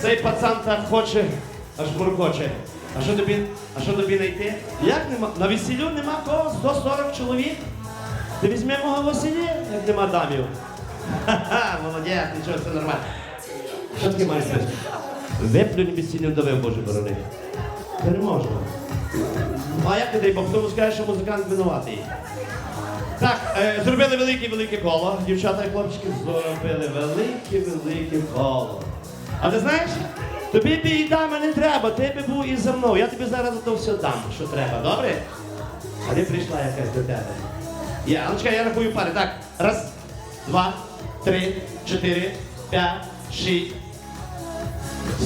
Цей пацан так хоче, аж муркоче. А що тобі, а що тобі знайти? Як нема? На весіллю нема кого? 140 чоловік? Ти візьми мого весілля, як нема дамів. Ха-ха, молодець, нічого, все нормально. Що таке маєш? Виплюнь весіллю давив, Боже борони. Це не можна. Ну, А як не дай Бог, хто скаже, що музикант винуватий? Так, е, зробили велике-велике коло. Дівчата і хлопчики зробили велике-велике коло. А ти знаєш, тобі б і дами не треба, ти би був і за мною. Я тобі зараз то все дам, що треба, добре? А ти прийшла якась до тебе. Я, ну чекай, я рахую пари. Так, раз, два, три, чотири, п'ять, шість,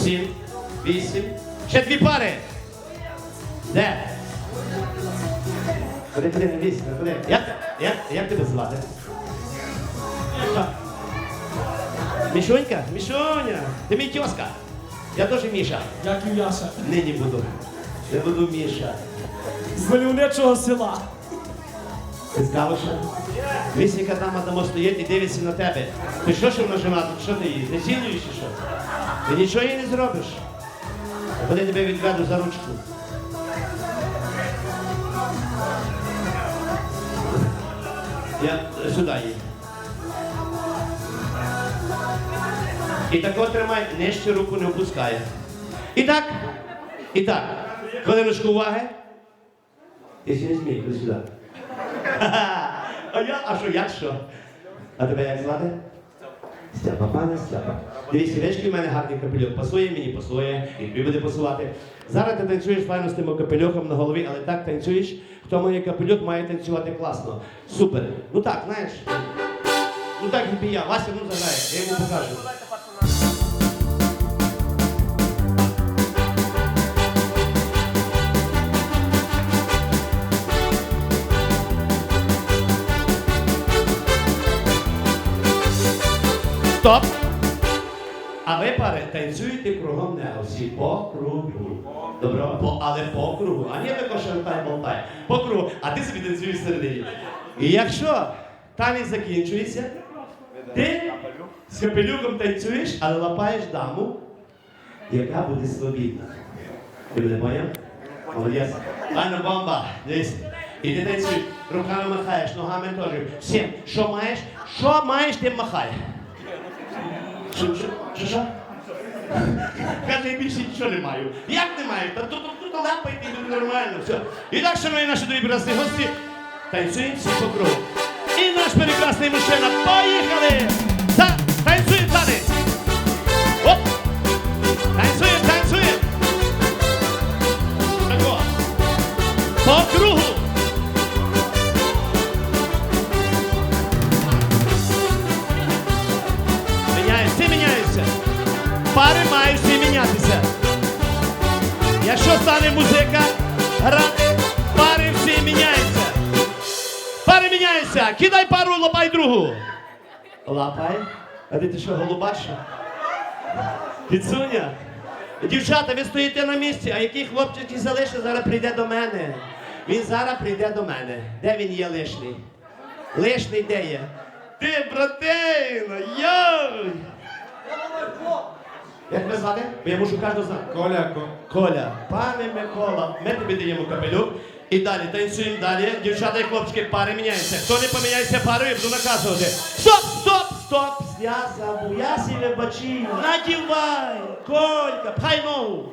сім, вісім. Ще дві пари. Де? Ходи, ходи, не бійся, ходи. Як, як, як тебе звати? Мішунька? Мішуня, ти мій тьоска. Я теж Міша. Як і Яша. Нині буду. Я буду Міша. З мальовничого села. Ти скажеш? Вісніка там Адамо стоїть і дивиться на тебе. Ти що ж вона жена? Що ти її? Не цілуєш чи що? Ти нічого їй не зробиш. Коли тебе відведу за ручку. Я сюди її. І тако тримай, нижче руку не опускає. І так, і так. Хвилиночку уваги. Ти ще не змій, сюди. А я, а що, як що? А тебе як звати? Степа, пане Степа. Дивіться, речки в мене гарний капельок. Пасує мені, пасує, і тобі буде пасувати. Зараз ти танцюєш файно з тим капельохом на голові, але так танцюєш, хто має капельок, має танцювати класно. Супер. Ну так, знаєш. Ну так я. Вася, ну заграє, я йому покажу. Стоп! А ви, пари, танцюєте кругом нього всі по кругу. Добро, по, але по кругу. А не тако шантай болтай. По кругу. А ти собі танцюєш всередині. І якщо танець закінчується, ти з капелюком танцюєш, але лапаєш даму, яка буде свобідна. Ти мене поняв? Молодець. Пане бомба, дивись. І ти танцюєш, руками махаєш, ногами теж. Всім, що маєш, що маєш, тим махай. Що, що, що, що? Каже, я більше нічого не маю. Як не маю? Та тут, тут, лапайте, тут нормально, все. І так, шановні наші дорогі прекрасні гості, танцюємо всі по кругу. І наш прекрасний мужчина, поїхали! Та, танцюємо Кидай пару, лапай другу. Лапай? А ти, ти що, голубаша? Кіцуня? Дівчата, ви стоїте на місці, а який хлопчик і залишив, зараз прийде до мене. Він зараз прийде до мене. Де він є лишній? Лишній де є? Ти, братейно, йой! Як тебе звати? Бо я мушу кожного знати. Коля, Коля, пане Микола, ми тобі даємо капелюк. І далі танцюємо далі. Дівчата і хлопчики, пари міняються. Хто не поміняється парою, я буду наказувати. Стоп, стоп, стоп! Я забув, я сі вибачив. Надівай, Колька, пхай ногу.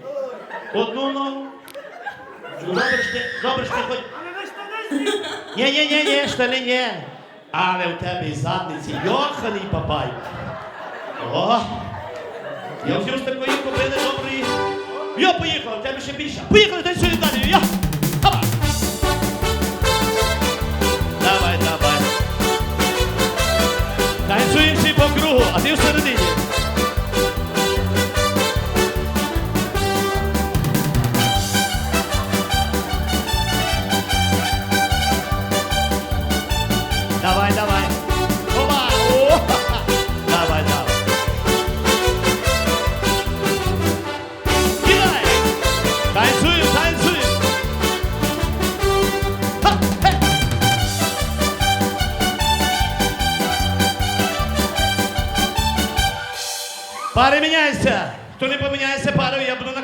Одну ногу. Добре, що ти, добре, що ти хоч... Ні, ні, ні, ні, штани ні. Але у тебе і задниці йоханий папай. О! Я взяв з такої кобили доброї. Я поїхав, в тебе ще більше. Поїхали танцюємо далі. Я. по кругу, а ти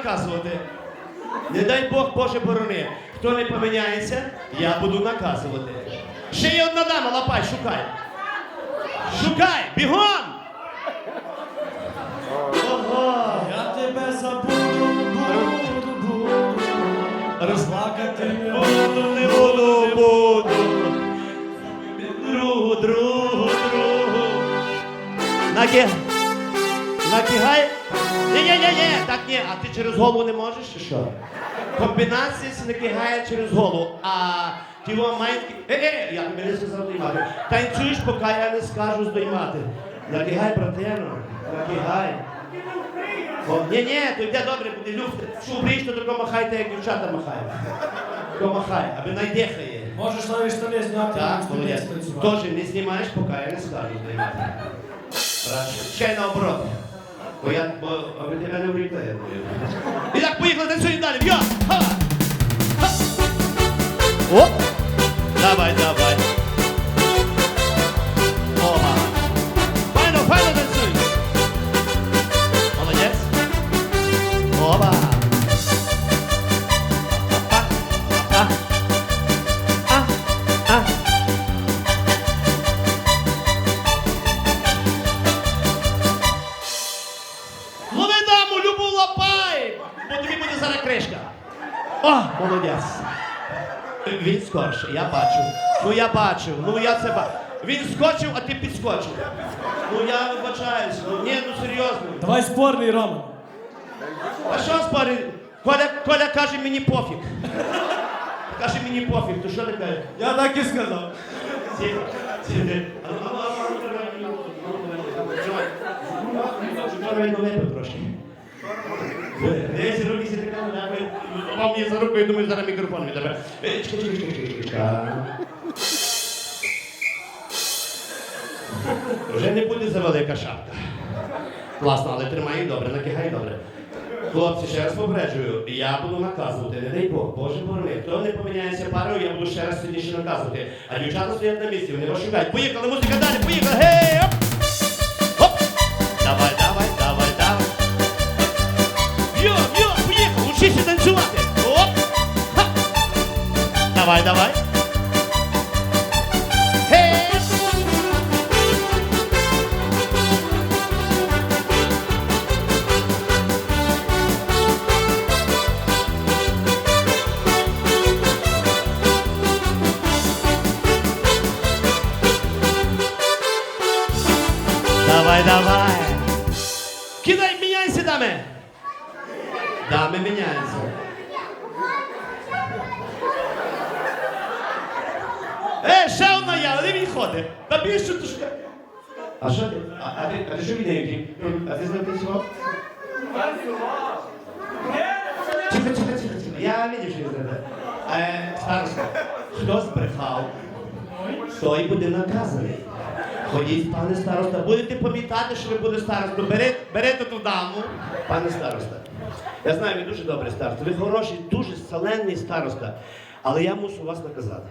наказувати. Не дай Бог, Боже борони. Хто не поміняється, я буду наказувати. Ще є одна дама, лапай, шукай. Шукай! Бігом! Ого! Я тебе забуду, буду, буду. Розплакати не Буду, не буду, буду. Другу, другу, другу. Наки... Накигай. Так ні, а ти через голову не можеш чи що? Комбінація се накигає через голову, а ті вам мають... Е, е, я тобі не сказав доймати. Танцюєш, поки я не скажу здоймати. Накигай, братено, накигай. Ні, ні, то йде добре, буде люфт. Прийш, то тако махайте, як дівчата махають. Тако махай, аби найдихає. Можеш навіть штани зняти. Так, молодець. Тоже не знімаєш, поки я не скажу здоймати. Ще наоборот. Бо я, бо аби тебе не влітає. І так, поїхали, танцюємо далі. Йо! Ха! Ха! Оп! Я бачив, ну я це бачу. Він скочив, а ти підскочив. Ну я вибачаюсь, ну ні, ну серйозно. Давай спорний, Рома. А що спорить? Коля, Коля каже мені пофіг. Каже мені пофіг, то що ти кажеш? Я так і сказав. Сіди, сіди. А ну, а ну, а ну, ну, ну, ну, мені за рукою, думаю, зараз мікрофон від тебе. Е, Чекай, чекай, чекай, чекай, чекай. Вже не буде завелика шапка. Класно, але тримай добре, накигай добре. Хлопці, ще раз попереджую, я буду наказувати, не дай Бог, Боже борони. Хто не поміняється парою, я буду ще раз сильніше наказувати. А дівчата стоять на місці, вони вас шукають. Поїхали, музика далі, поїхали, гей! Оп! Оп! Давай, давай, давай, давай. Йо, йо, поїхали, учися танцювати. Оп! Ха! Давай, давай. А, ти, а ти що відео? А ти з ним? Тихо, тихо, тихо, тихо. Я видів, що зробив. Е, староста, хто збрехав, той буде наказаний. Ходіть, пане староста, будете пам'ятати, що ви буде староста. Берете, берете ту даму, пане староста. Я знаю, ви дуже добрий староста. Ви хороший, дуже соленний староста. Але я мушу вас наказати.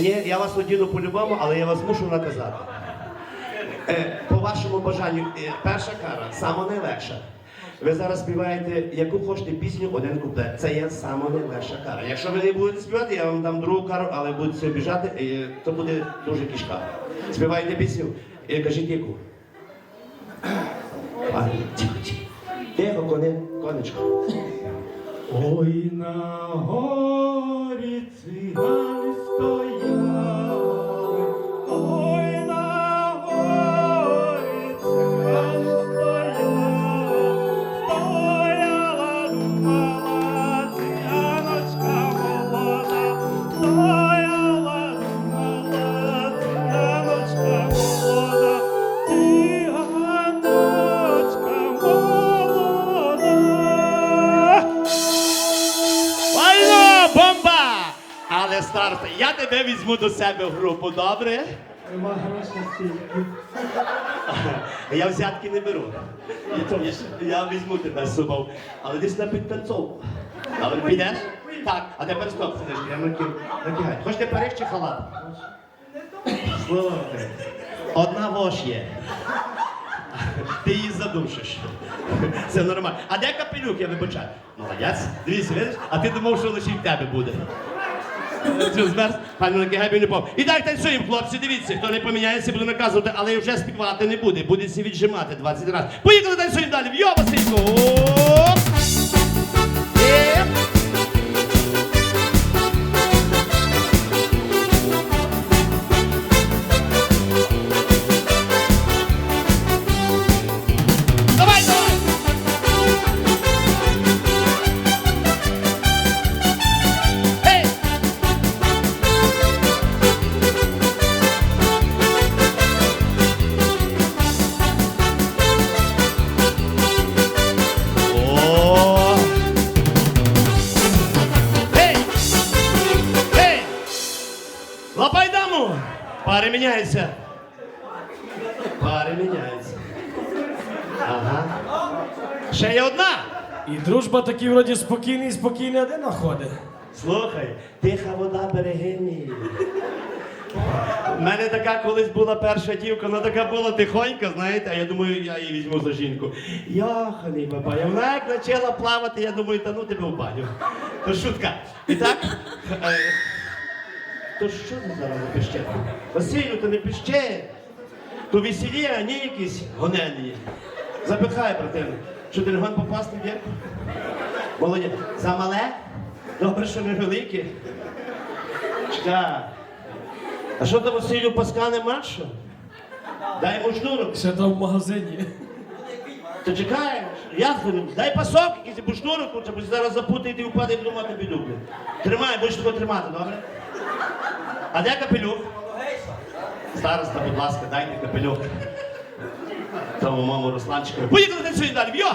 Ні, я вас одіну по-любому, але я вас мушу наказати. Е, по вашому бажанню, е, перша кара, саме найлегша. Ви зараз співаєте, яку хочете пісню, один куплет. Це є саме найлегша кара. Якщо ви не будете співати, я вам дам другу кару, але будете біжати, е, то буде дуже кішка. Співайте пісню, і кажіть яку. Тихо, тихо. Коне, конечко. Ой, на горі цигани візьму до себе в групу, добре? Нема грошей. Я взятки не беру. Я, я візьму тебе з собою. Але десь на підтанцовку. Але підеш? Так, а тепер стоп, сидиш, я накигай. Хочете париж чи халат? Слухай. Одна вош є. Ти її задушиш. Це нормально. А де капелюк, я вибачаю? Молодець. Дивіться, видиш? А ти думав, що лише в тебе буде. Цю змерз, гебі пов. І так танцюємо, хлопці, дивіться, хто не поміняється, буду наказувати, але вже співати не буде, буде всі віджимати 20 разів. Поїхали танцюємо далі. Йо, Василько! Міняються. Пари міняються. Ага. Ще є одна. І дружба такі вроді спокійний, спокійний, а де находить? Слухай, тиха вода берегині. У мене така колись була перша дівка, вона така була тихонька, знаєте, а я думаю, я її візьму за жінку. Йоханий баба, і вона як почала плавати, я думаю, та ну тебе в баню. То шутка. І так. То що ти зараз не піще? Василю, то не піще. То весілля, а не якісь гонені. Запихай, братину. Що ти гон попасти в дірку? Володя, замале? Добре, що не велике. Чекай. А що там Василю паска нема що? Дай йому шнурок. Ще там в магазині. То чекай, я скажу, дай пасок, якийсь або шнурок, бо зараз запутаєте і впаде і буду мати біду. Тримай, будеш такого тримати, добре? А де капелюх? Староста, будь ласка, дайте капелюх. Тому маму Русланчику. Поїхали танцюємо далі, йо!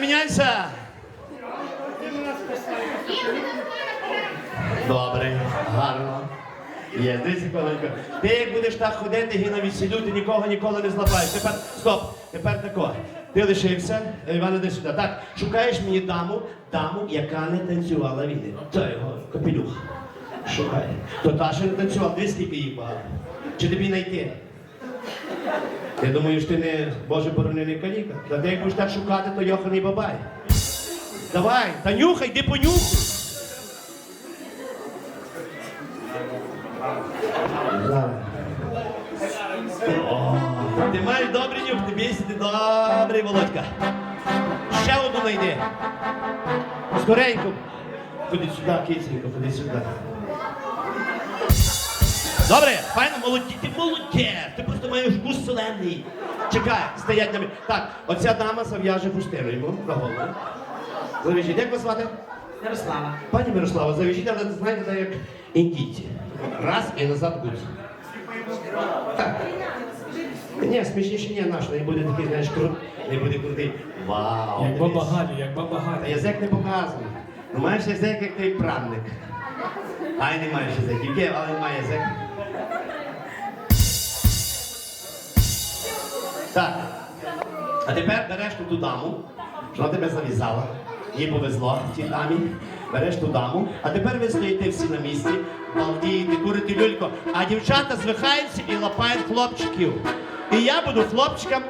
Міняйся. Добре, гарно. Є, дивись, Коленько. Ти як будеш так ходити і на весіллю, ти нікого ніколи не злапаєш. Тепер, стоп, тепер тако. Ти лишився, Іван, іди сюди. Так, шукаєш мені даму, даму, яка не танцювала війни. Це його капелюх. Шукай. То та ще не танцювала, дивись, скільки їх багато. Чи тобі знайти? Я думаю, що ти не Боже боронений каліка. Та ти як будеш так шукати, то йоханий бабай. Давай, та нюхай, йди понюхай. Ти маєш добрий нюх, ти бійся, ти добрий, Володька. Ще одну знайди. Скоренько. Ходи сюди, кисенько, ходи сюди. Добре, файно, молоді, ти молодець, ти просто маєш вкус солений. Чекай, стоять на мі- Так, оця дама зав'яже хустину йому на голову. Завіжіть, як вас звати? Ярослава. Пані Мирослава, завіжіть, але знаєте, так як індійці. Раз і назад. Так. Ні, смішніше ні, наш, не буде такий, знаєш, крут, не буде крутий. Вау! Як дивись. баба Галя, як баба Та Галя. язик не показує. Ну маєш язик, як той правник. Ай, не маєш язик. Яке, але немає язик. Так. А тепер береш ту даму, що вона тебе зав'язала. Їй повезло цій дамі. Береш ту даму, а тепер ви стоїте всі на місці, балдієте, курите люлько, а дівчата звихаються і лапають хлопчиків. І я буду хлопчикам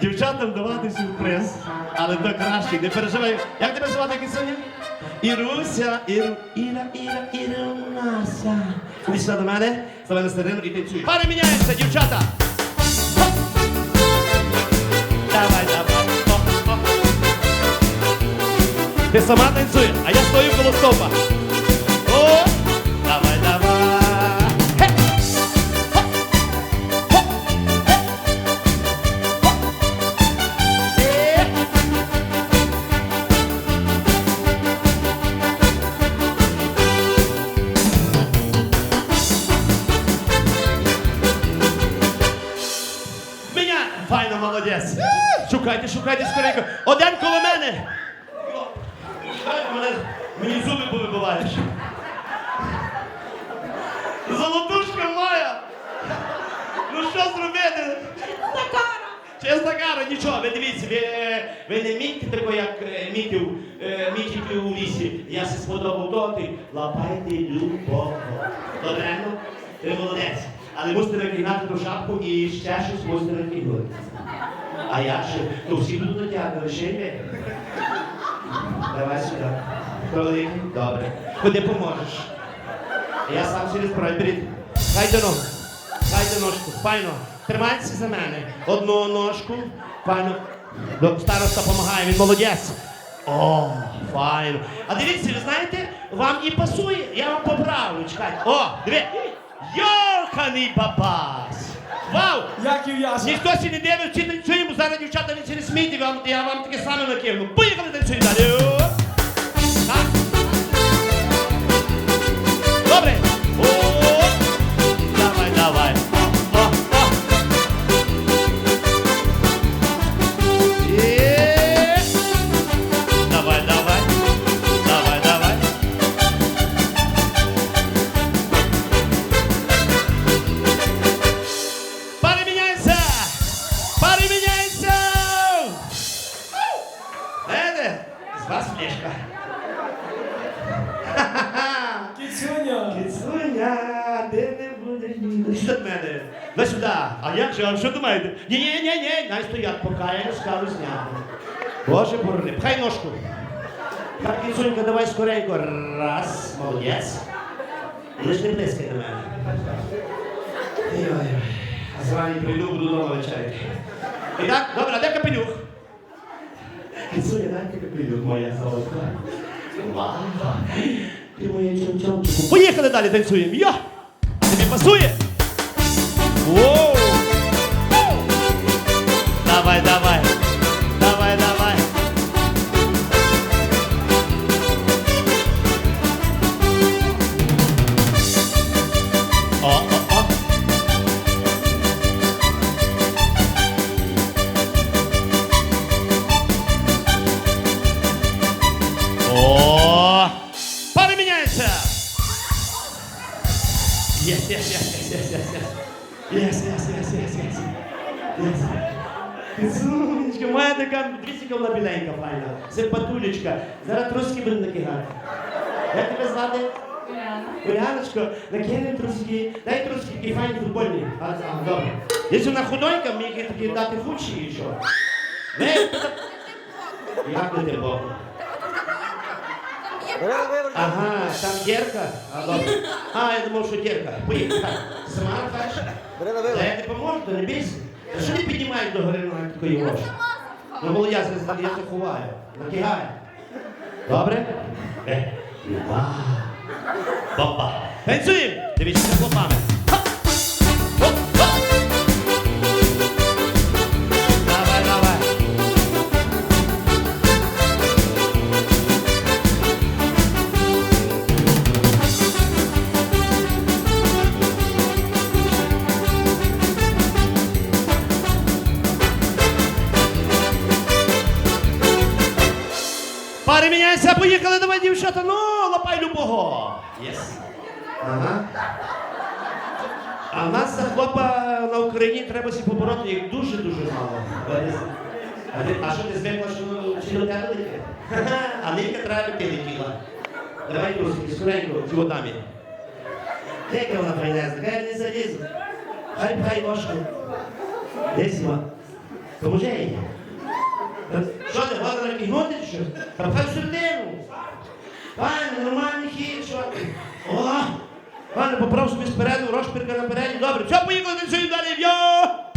Дівчатам давати сюрприз, але то краще, не переживай. Як тебе звати Кисоня? Іруся, Іру, Іра, Іра, Ірунася. Іди сюди до мене, ставай на сцену і танцюй. Пари міняються, дівчата! Ти сама танцює, а я стою коло стовпа. Е, у лісі. Я се сподобав доти, лапайте любого. Добре, ну? Ви молодець. Але мусите накинати ту шапку і ще щось мусите накинути. А я ще, то всі будуть натягнути, ще й ви. Давай сюди. Хвилинку. Добре. Куди поможеш? Я сам через справи. Беріть. Хайте ногу. Хайте ножку. Файно. Тримайтеся за мене. Одну ножку. Файно. Староста допомагає, він молодець. О, файно. А дивіться, ви знаєте, вам і пасує. Я вам поправлю. Чекайте. О, диви. Йоханий бабас. Вау! Як і ясно. Ніхто ще не дивився, чи йому зараз дівчата ви через смійте, я вам таке саме накину. Поїхали танцюємо далі. Стоять, не скажу зняти. Боже борони, пхай ножку. Так, кицунька, давай скоренько. Раз, молодець. Лиш не блискай до мене. А зрані прийду, буду дома вечеряти. І так, добре, а де капелюх? Кицуня, дай капелюх, моя. Вау. Ти моя чом-чомчику. Поїхали далі танцюємо. Йо! Тобі пасує? Воу! Yes, yes, yes, yes, yes, yes, yes. Yes, yes, yes, yes, yes. Сонечка, моя така двісіка вона біленька файна. Симпатулечка. Зараз трошки будемо накигати. Як тебе звати? Уляночко, накинемо трошки, дай трошки такі файні футбольні. А, а, добре. Якщо вона худонька, мені їх такі дати худші і що? Не? Як не ти Бог? Ага, там дірка. А, добре. А, я думав, що дірка. Поїхали. Сама кажеш? Та я не поможу, то не бійся. Та що ти піднімаєш до гори на такої гроші? Ну, було я це я це ховаю. Накигаю. Добре? Е. Ба. Бомба. Танцюємо! Дивіться, хлопами. Вона принесла? Хай не залізу. Хай пхай ножку. Десь ма. Поможи їй. Та Що ти, вона накинути чи що? Та пхай середину. Пане, нормальний хід, що? О! Пане, поправ собі спереду, розпірка на напереді. Добре, все, поїхали, танцюємо далі, йо!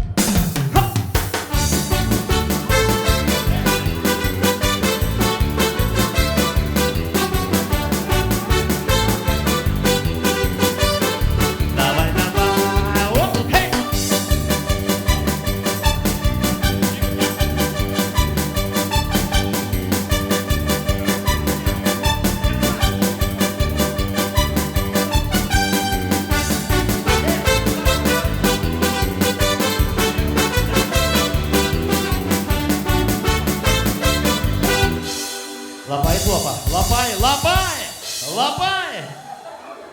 Лапає!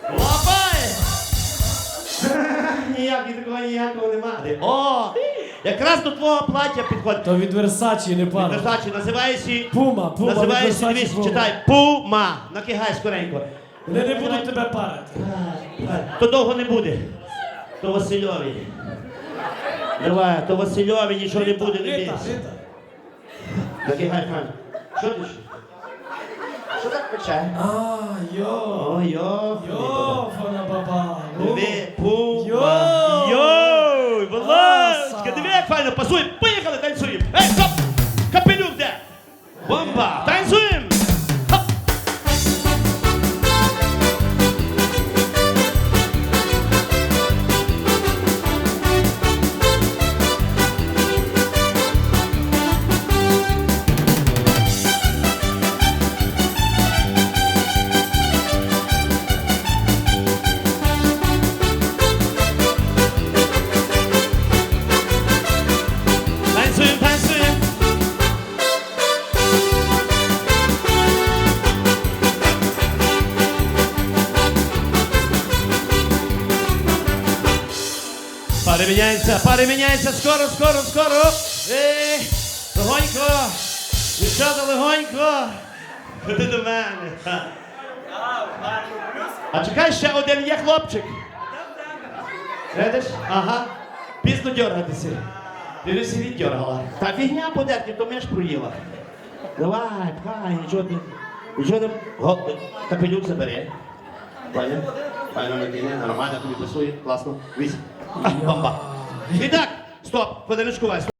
Лапає! Ніякого такого ніякого немає. О! Якраз до твого плаття підходить. То від Версачі не пара. Версачі називається. Пума, пума, Називається, від дивись, Puma. читай. Пума. Накигай скоренько. Вони не будуть тебе парити. То довго не буде. То Васильові. Давай, то Васильові нічого не буде, не Рита, бійся. Рита. Накигай, Фан. Що ти ще? Що так пече? А, йо. О, йо. Йо, фона баба. Диви, пума. Йо. Йой, Володька, диви, як файно пасує. Поїхали, танцюємо. Ей, стоп! Капелюк де? Бомба! Танцюємо! Міняються, пари міняються, скоро, скоро, скоро. Ей, легонько, дівчата, легонько. Ходи до мене. А чекай, ще один є хлопчик. Видиш? Ага. Пізно дергатися. Ти ж сидіть дергала. Та фігня подерти, то ми ж проїла. Давай, пхай, нічого не. Нічого не. Го, капелюк забери. Паня, паня надіне, нормально тобі пасує, класно. Візь. Бомба. І так, стоп, хвилиночку, Вась.